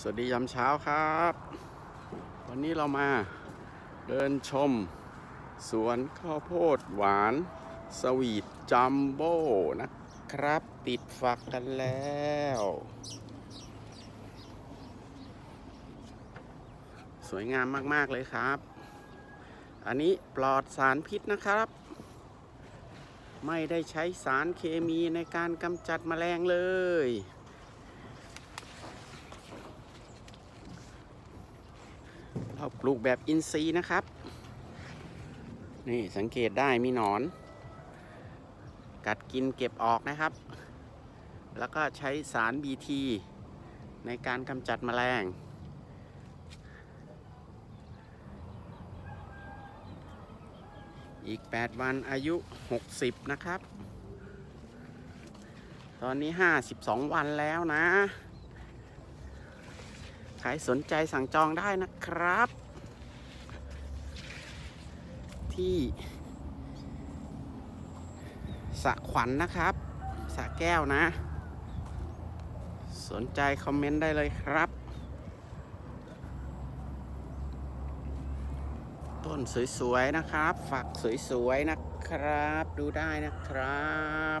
สวัสดียามเช้าครับ วันนี้เรามาเดินชม สวนข้าวโพดหวาน สวีทจัมโบ้นะครับ ติดฝักกันแล้ว สวยงามมาก ๆ เลยครับ อันนี้ปลอดสารพิษนะครับ ไม่ได้ใช้สารเคมีในการกำจัดแมลงเลย เราปลูกแบบอินทรีย์นะครับ นี่สังเกตได้มีหนอน กัดกินเก็บออกนะครับ แล้วก็ใช้สาร BT ในการกำจัดแมลง อีก 8 วันอายุ 60 นะครับ ตอนนี้ 52 วันแล้วนะ รสนใจสั่งจองได้นะครับ ที่สะขวัญนนะครับสะแก้วนะ สนใจคอมเมนต์ได้เลยครับ ต้นสวยๆนะครับ ฝักสวยๆนะครับ ดูได้นะครับ